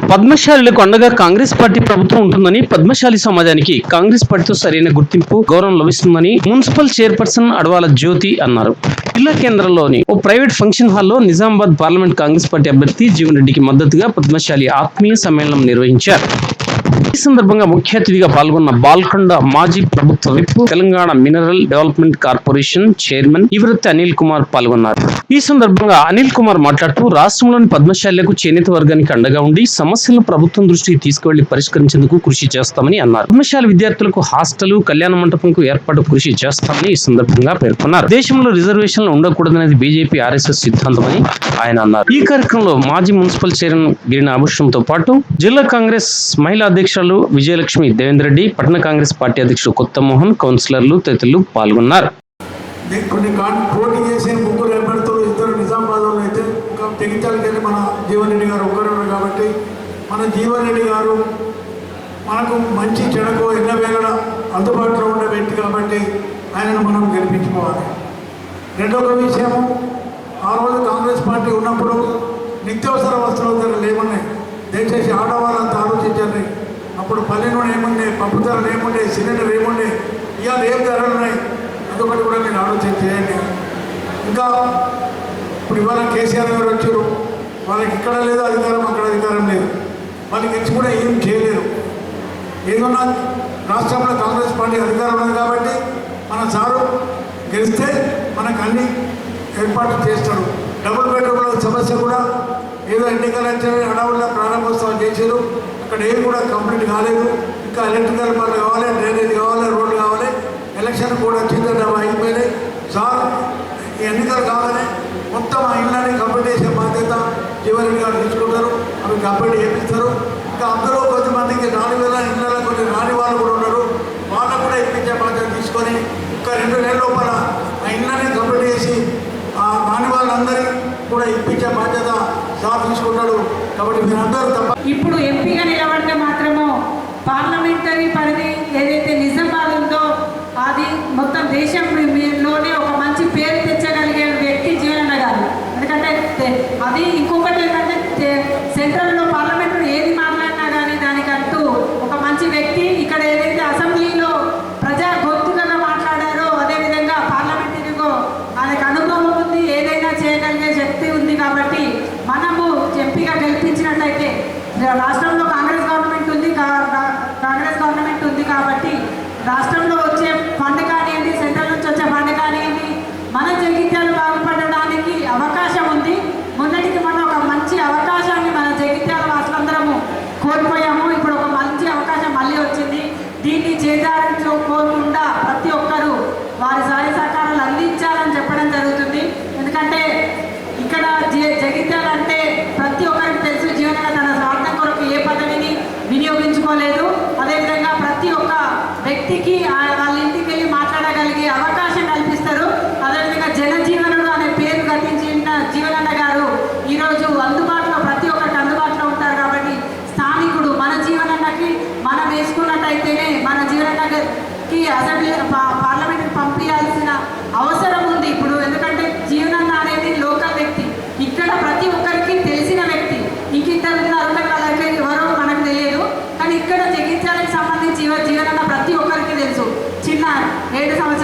పద్మశాలులకు అండగా కాంగ్రెస్ పార్టీ ప్రభుత్వం ఉంటుందని పద్మశాలి సమాజానికి కాంగ్రెస్ పార్టీతో సరైన గుర్తింపు గౌరవం లభిస్తుందని మున్సిపల్ చైర్పర్సన్ అడవాల జ్యోతి అన్నారు. జిల్లా కేంద్రంలోని ఓ ప్రైవేట్ ఫంక్షన్ హాల్లో నిజామాబాద్ పార్లమెంట్ కాంగ్రెస్ పార్టీ అభ్యర్థి జీవన్ రెడ్డికి మద్దతుగా పద్మశాలి ఆత్మీయ సమ్మేళనం నిర్వహించారు. ఈ సందర్భంగా ముఖ్య అతిథిగా పాల్గొన్న బాల్కొండ మాజీ ప్రభుత్వ whip Telangana mineral development corporation chairman Eravathri Anil Kumar పాల్గొన్నారు. ఈ సందర్భంగా అనిల్ కుమార్ మాట్లాడుతూ రాష్ట్రంలోని పద్మశాలకు చేనేత వర్గానికి అండగా ఉండి సమస్యలను ప్రభుత్వం దృష్టికి తీసుకువెళ్ళి పరిష్కరించేందుకు కృషి చేస్తామని అన్నారు. పద్మశాల విద్యార్థులకు హాస్టల్ కళ్యాణ మంటపంకు ఏర్పాటు కృషి చేస్తామని ఈ సందర్భంగా పేర్కొన్నారు. దేశంలో రిజర్వేషన్లు ఉండకూడదనేది బీజేపీ ఆర్ఎస్ఎస్ సిద్ధాంతమని ఆయన అన్నారు. ఈ కార్యక్రమంలో మాజీ మున్సిపల్ చైర్మన్ గిరిన ఆభూషణంతో పాటు జిల్లా కాంగ్రెస్ మహిళా అధ్యక్షురాలు విజయలక్ష్మి దేవేందర్ రెడ్డి పట్టణ కాంగ్రెస్ పార్టీ అధ్యక్షుడు కొత్త మోహన్ కౌన్సిలర్లు తదితరులు పాల్గొన్నారు. కొన్ని పోటీ చేసిన ముగ్గురు అభ్యర్థులు ఇద్దరు నిజామాబాద్లో అయితే వెళ్ళి మన జీవన్ రెడ్డి గారు ఒక్కరు కాబట్టి మన జీవన్ రెడ్డి గారు మనకు మంచి చెడకు ఎన్నవేళ అందుబాటులో ఉండే వ్యక్తి కాబట్టి ఆయనను మనం గెలిపించుకోవాలి. రెండవ విషయము ఆ రోజు కాంగ్రెస్ పార్టీ ఉన్నప్పుడు నిత్యావసర వస్తువులు ధరలు దయచేసి ఆడవారు అప్పుడు పల్లె నూనె ఏముండే పప్పు ధరలు ఏముండే సిలిండర్ ఏముండే ఇవాళ ఏం ధరలు ఉన్నాయి? అదొకటి కూడా నేను ఆలోచన చేయండి. ఇంకా ఇప్పుడు ఇవాళ కేసీఆర్ గారు వచ్చారు. వాళ్ళకి ఇక్కడ లేదు అధికారం అక్కడ అధికారం లేదు. వాళ్ళకి ఇచ్చి కూడా ఏం చేయలేరు. ఏదన్నా రాష్ట్రంలో కాంగ్రెస్ పార్టీ అధికారం ఉంది కాబట్టి మన సారు గెలిస్తే మనకు అన్ని ఏర్పాట్లు చేస్తాడు డబుల్ బెడ్రూమ్ల సమస్య కూడా ఏదో ఎన్నికలు వచ్చే హడావుల్లో ప్రారంభోత్సవం చేశారు. అక్కడ ఏం కూడా కంప్లీట్ కాలేదు. ఇంకా ఎలక్ట్రికల్ పనులు కావాలి డ్రైనేజ్ కావాలి రోడ్లు కావాలి. ఎలక్షన్ కూడా వచ్చిందంటే అవి అయిపోయినాయి. సార్ ఈ ఎన్నికలు కావాలి మొత్తం ఆ ఇళ్ళని కంప్లీట్ చేసే బాధ్యత చివరి గారు తీసుకుంటారు. అవి కంప్లీట్ చేపిస్తారు. ఇంకా అందరూ కొద్దిమందికి రాని వేల ఇళ్ళ కొన్ని రాని వాళ్ళు కూడా ఉన్నారు. వాళ్ళకు కూడా ఇప్పించే బాధ్యత తీసుకొని ఒక రెండు నెలల లోపల ఆ ఇళ్ళని కంప్లీట్ చేసి ఆ వాళ్ళందరికీ కూడా ఇప్పించే బాధ్యత సార్ తీసుకుంటాడు. కాబట్టి మీరందరూ తప్ప ఇప్పుడు ఎంపీగా నిలబడితే మాత్రము పార్లమెంటరీ పరిధి ఏదైతే నిజామాబాద్ ఉందో అది మొత్తం దేశంలోనే ఒక మంచి పేరు తెచ్చగలిగే వ్యక్తి జీవనన్న గారు. ఎందుకంటే అది ఇంకొకటి ఏంటంటే సెంట్రల్లో పార్లమెంట్లో ఏది మాట్లాడినా కానీ దానికంటూ ఒక మంచి వ్యక్తి ఇక్కడ ఏదైతే అసెంబ్లీలో ప్రజా గొంతుగా మాట్లాడారో అదేవిధంగా పార్లమెంటరీలో ఆయనకు అనుభవం ఉంది ఏదైనా చేయగలిగే శక్తి ఉంది కాబట్టి మనము ఎంపీగా గెలిపించినట్టయితే రాష్ట్రంలో కాంగ్రెస్ గవర్నమెంట్ ఉంది కా- కా- కాంగ్రెస్ గవర్నమెంట్ ఉంది కాబట్టి రాష్ట్రంలో వచ్చే ఫండ్ కానివ్వండి సెంట్రల్ నుంచి వచ్చే ఫండ్ కానివ్వండి మన జగిత్యాలు బాగుపడడానికి అవకాశం ఉంది మొన్నటికి మొన్న ఒక మంచి అవకాశాన్ని మన జగిత్యాల వాసులందరము కోల్పోయాము ఇప్పుడు ఒక మంచి అవకాశం మళ్ళీ వచ్చింది దీన్ని చేదారించుకోకుండా ప్రతి ఒక్కరూ వారి సహాయ సహకారాలు అందించాలని చెప్పడం జరుగుతుంది ఎందుకంటే ఇక్కడ జ- జగిత్యాల అంటే ప్రతి ఒక్కరికి తెలుసు జీవన తన స్వార్థం కొరకు ఏ పదవిని వినియోగించుకోలేదు అదేవిధంగా ప్రతి ఒక్క వ్యక్తికి ఆ- వాళ్ళ ఇంటికి వెళ్ళి మాట్లాడగలిగే అవకాశం కల్పిస్తారు అదేవిధంగా జనజీవనుడు అనే పేరు గతించిన జీవనన్న గారు ఈరోజు అందుబాటులో ప్రతి ఒక్కరికి అందుబాటులో ఉంటారు కాబట్టి స్థానికుడు మన జీవనన్నకి మనం వేసుకున్నట్టయితేనే మన జీవనన్నకి అసెంబ్లీ పా- పార్లమెంట్కి పంపించాల్సిన అవసరం ఉంది. ఇప్పుడు ఎందుకంటే జీవనన్న అనేది లోకల్ వ్యక్తి. ఇక్కడ ప్రతి ఒక్కరికి తెలిసిన వ్యక్తి. ఇంక ఇద్దరు ఉన్నారు వాళ్ళకి ఎవరో మనకు తెలియదు. కానీ ఇక్కడ చికిత్సలకు సంబంధించి జీవ- జీవనన్న ప్రతి ఒక్కరికి తెలుసు. చిన్న ఏడు సంవత్సరాలు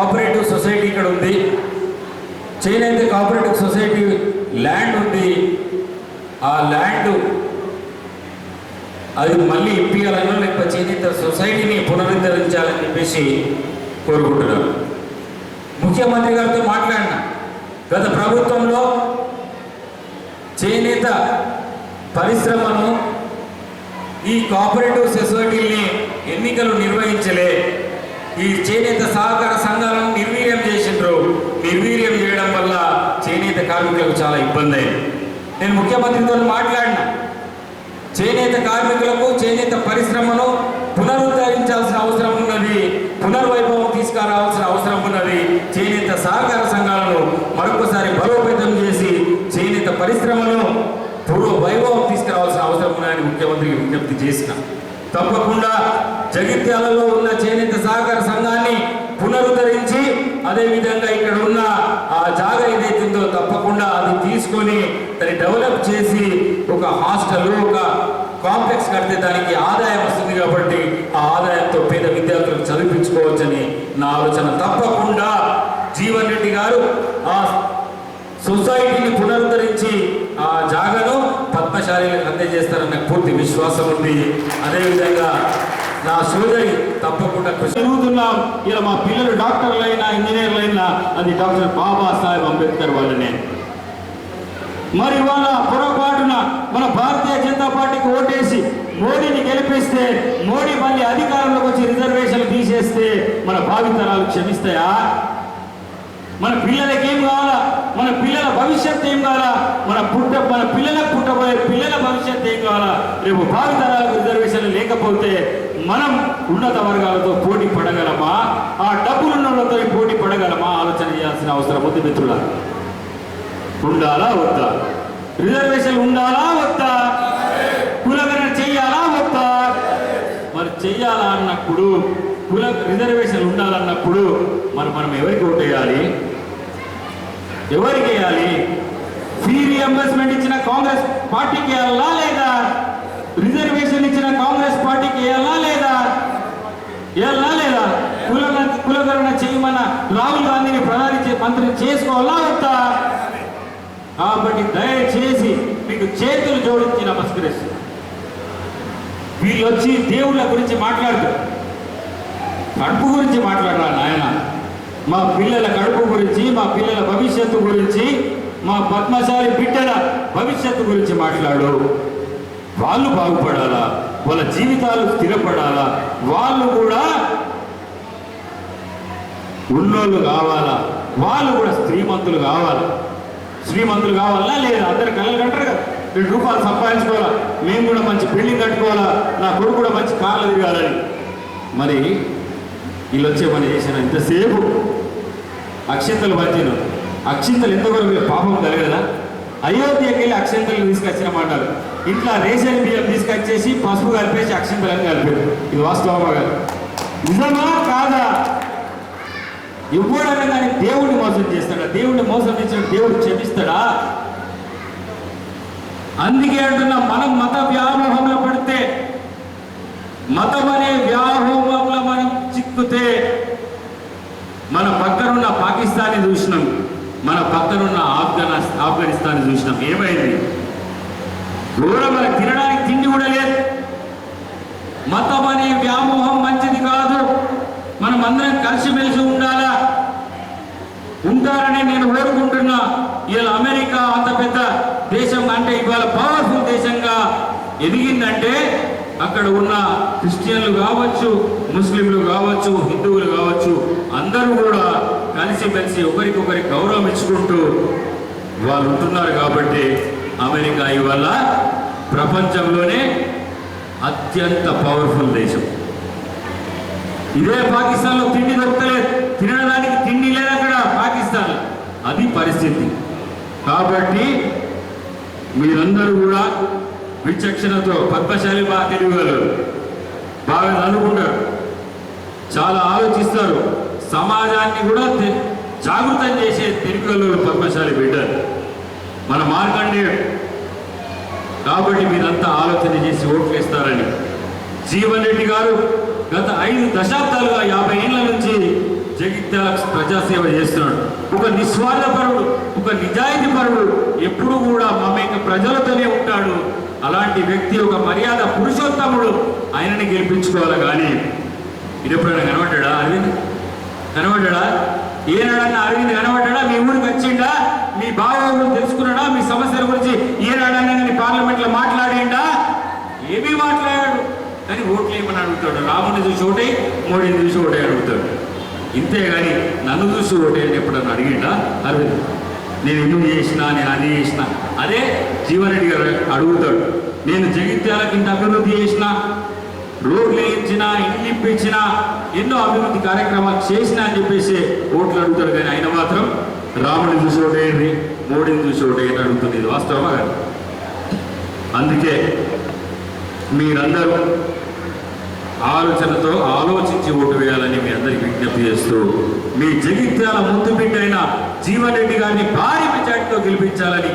కోఆపరేటివ్ సొసైటీ ఇక్కడ ఉంది. చేనేత కోఆపరేటివ్ సొసైటీ ల్యాండ్ ఉంది. ఆ ల్యాండ్ అది మళ్ళీ ఇప్పించాలన్నా లేకపోతే చేనేత సొసైటీని పునరుద్ధరించాలని చెప్పేసి కోరుకుంటున్నాను. ముఖ్యమంత్రి గారితో మాట్లాడిన గత ప్రభుత్వంలో చేనేత పరిశ్రమను ఈ కోఆపరేటివ్ సొసైటీని ఎన్నికలు నిర్వహించలే. ఈ చేనేత సహకార సంఘాలను నిర్వీర్యం చేసిండ్రు. నిర్వీర్యం చేయడం వల్ల చేనేత కార్మికులకు చాలా ఇబ్బంది అయింది. నేను ముఖ్యమంత్రితో మాట్లాడిన. చేనేత కార్మికులకు చేనేత పరిశ్రమను పునరుద్ధరించాల్సిన అవసరం ఉన్నది. పునర్వైభవం తీసుకురావాల్సిన అవసరం ఉన్నది. చేనేత సహకార సంఘాలను మరొకసారి బలోపేతం చేసి చేనేత పరిశ్రమను పూర్వ వైభవం తీసుకురావాల్సిన అవసరం ఉన్నదని ముఖ్యమంత్రికి విజ్ఞప్తి చేసిన. తప్పకుండా జగిత్యాలలో ఉన్న చేనేత సహకార సంఘాన్ని పునరుద్ధరించి అదేవిధంగా ఇక్కడ ఉన్న ఆ జాగా ఏదైతుందో తప్పకుండా అది తీసుకొని దాన్ని డెవలప్ చేసి ఒక హాస్టల్ ఒక కాంప్లెక్స్ కడితే దానికి ఆదాయం వస్తుంది కాబట్టి ఆ ఆదాయంతో పేద విద్యార్థులకు చదివించుకోవచ్చని నా ఆలోచన. తప్పకుండా జీవన్ రెడ్డి గారు ఆ సొసైటీని పునరుద్ధరించి ఆ జాగను పద్మశాలీలకు అందజేస్తారన్న పూర్తి విశ్వాసం ఉంది. అదేవిధంగా నా సోదరి తప్పకుండా చదువుతున్నాం. ఇలా మా పిల్లలు డాక్టర్లు అయినా ఇంజనీర్లు అయినా అది డాక్టర్ బాబాసాహెబ్ అంబేద్కర్ వాళ్ళనే. మరి వాళ్ళ పొరపాటున మన భారతీయ జనతా పార్టీకి ఓటేసి మోడీని గెలిపిస్తే మోడీ మళ్ళీ అధికారంలోకి వచ్చి రిజర్వేషన్లు తీసేస్తే మన భావితరాలు క్షమిస్తాయా? మన పిల్లలకి ఏం కావాలా? మన పిల్లల భవిష్యత్తు ఏం కావాలా? మన పుట్ట మన పిల్లలకు పుట్టబోయే పిల్లల భవిష్యత్తు ఏం కావాలా? రేపు భావితరాలకు రిజర్వేషన్లు లేకపోతే మనం ఉన్నత వర్గాలతో పోటీ పడగలమా? ఆ డబ్బులున్న పోటీ పడగలమా? ఆలోచన చేయాల్సిన అవసరం ఉంది మిత్రుల ఉండాలా వద్దా? రిజర్వేషన్ ఉండాలా వద్దా? కులగన చెయ్యాలా వద్దా? మరి చెయ్యాలా అన్నప్పుడు కుల రిజర్వేషన్ ఉండాలన్నప్పుడు మరి మనం ఎవరికి ఓటేయాలి ఎవరికి వేయాలి? ఫీ రియంబర్స్మెంట్ ఇచ్చిన కాంగ్రెస్ పార్టీకి వేయాలా లేదా? రిజర్వేషన్ ఇచ్చిన కాంగ్రెస్ పార్టీకి వేయాలా ఎలా లేదా కుల కులగణన చేయమన్న రాహుల్ గాంధీని ప్రధాని మంత్రిని చేసుకోవాలా వద్దా? కాబట్టి దయచేసి మీకు చేతులు జోడించి నమస్కరిస్తారు వీళ్ళు వచ్చి దేవుళ్ళ గురించి మాట్లాడుతారు కడుపు గురించి మాట్లాడరా నాయన? మా పిల్లల కడుపు గురించి మా పిల్లల భవిష్యత్తు గురించి మా పద్మశాలి బిడ్డల భవిష్యత్తు గురించి మాట్లాడు. వాళ్ళు బాగుపడాలా? వాళ్ళ జీవితాలు స్థిరపడాలా? వాళ్ళు కూడా ఉన్నోళ్ళు కావాలా? వాళ్ళు కూడా శ్రీమంతులు కావాలా? శ్రీమంతులు కావాలా లేదా? అందరు కళలు అంటారు కదా. రెండు రూపాయలు సంపాదించుకోవాలా? మేము కూడా మంచి బిల్డింగ్ కట్టుకోవాలా? నా కొడుకు కూడా మంచి కార్లు తిరగాలని. మరి వీళ్ళు వచ్చే పని చేసిన ఇంతసేపు అక్షంతలు పంచాను అక్షింతలు ఎంతవరకు మీరు పాపం కలగదా అయోధ్యకి వెళ్ళి అక్షంతలు తీసుకొచ్చినామంటారు ఇంట్లో రేషన్ బియ్యం తీసుకొచ్చేసి పసుపు కలిపేసి అక్షంతలను కలిపారు ఇది వాస్తవమా కాదు? నిజమా కాదా? ఎవడైనా కానీ దేవుడిని మోసం చేస్తాడా? దేవుడిని మోసం చేసిన దేవుడు క్షమిస్తాడా? అందుకే అంటున్నా మనం మత వ్యామోహంలో పడితే మతం అనే వ్యామోహంలో మనం చిక్కుతే మన పక్కనున్న పాకిస్తాన్ని చూసినాం. మన పక్కనున్న ఆఫ్ఘనిస్తాన్ ఆఫ్ఘనిస్తాన్ చూసినాం. ఏమైంది? ఘోరం తినడానికి తిండి కూడా లేదు. మతం అనే వ్యామోహం మంచిది కాదు. మనం అందరం కలిసిమెలిసి ఉండాలా? ఉంటారని నేను కోరుకుంటున్నా. ఇలా అమెరికా అంత పెద్ద దేశం అంటే ఇవాళ పవర్ఫుల్ దేశంగా ఎదిగిందంటే అక్కడ ఉన్న క్రిస్టియన్లు కావచ్చు ముస్లింలు కావచ్చు హిందువులు కావచ్చు అందరూ కూడా కలిసిమెలిసి ఒకరికొకరి గౌరవం ఇచ్చుకుంటూ వాళ్ళు ఉంటున్నారు కాబట్టి అమెరికా ఇవల్ల ప్రపంచంలోనే అత్యంత పవర్ఫుల్ దేశం. ఇదే పాకిస్తాన్లో తిండి దొరకలేదు. తినడానికి తిండి లేదు అక్కడ పాకిస్తాన్ అది పరిస్థితి. కాబట్టి మీరందరూ కూడా విచక్షణతో పద్మశాలి బాగా తెలియగలరు బాగా అనుకుంటారు చాలా ఆలోచిస్తారు. సమాజాన్ని కూడా జాగృతం చేసే తెలుగులో పద్మశాలి బిడ్డలు. మన మార్కండేయుడు కాబట్టి మీరంతా ఆలోచన చేసి ఓట్లు వేస్తారని. జీవన్ రెడ్డి గారు గత ఐదు దశాబ్దాలుగా యాభై ఏళ్ళ నుంచి జగిత్యాల ప్రజాసేవ చేస్తున్నాడు. ఒక నిస్వార్థపరుడు ఒక నిజాయితీ పరుడు ఎప్పుడు కూడా మమేక ప్రజలతోనే ఉంటాడు. అలాంటి వ్యక్తి ఒక మర్యాద పురుషోత్తముడు ఆయనని గెలిపించుకోవాలి కానీ? ఇది ఎప్పుడైనా కనబడ్డా అరవింద్? కనబడ్డా? ఏనాడన్నా అరవింద్ కనబడ్డా? మీ ఊరికి వచ్చిండా? మీ బాగోగులు తెలుసుకున్నాడా? మీ సమస్యల గురించి ఏనాడన్నా కానీ పార్లమెంట్లో మాట్లాడిండా? ఏమీ మాట్లాడాడు. కానీ ఓట్లు ఏమని అడుగుతాడు? రాముడిని చూసి ఒకటి మోడీని చూసి ఒకటే అడుగుతాడు. ఇంతే కానీ నన్ను చూసి ఓటే అని ఎప్పుడన్నా అడిగిండా? అరవింద్ నేను ఇల్లు చేసినా నేను అది చేసిన? అదే జీవరెడ్డి గారు అడుగుతాడు. నేను జగిత్యాలకి ఇంత అభివృద్ధి చేసిన రోడ్లు వేయించిన ఇల్లు ఇప్పించిన ఎన్నో అభివృద్ధి కార్యక్రమాలు చేసిన అని చెప్పేసి ఓట్లు అడుగుతారు కానీ ఆయన మాత్రం రాముని చూసి ఓటేయండి మోడీని చూసి ఓటేయండి అడుగుతుంది ఇది వాస్తవమా కాదు? అందుకే మీరందరూ ఆలోచనతో ఆలోచించి ఓటు వేయాలని మీ అందరికి విజ్ఞప్తి చేస్తూ మీ జగిత్యాల ముందు బిడ్డైన జీవన్ రెడ్డి గారిని భారీ మెజార్టీతో గెలిపించాలని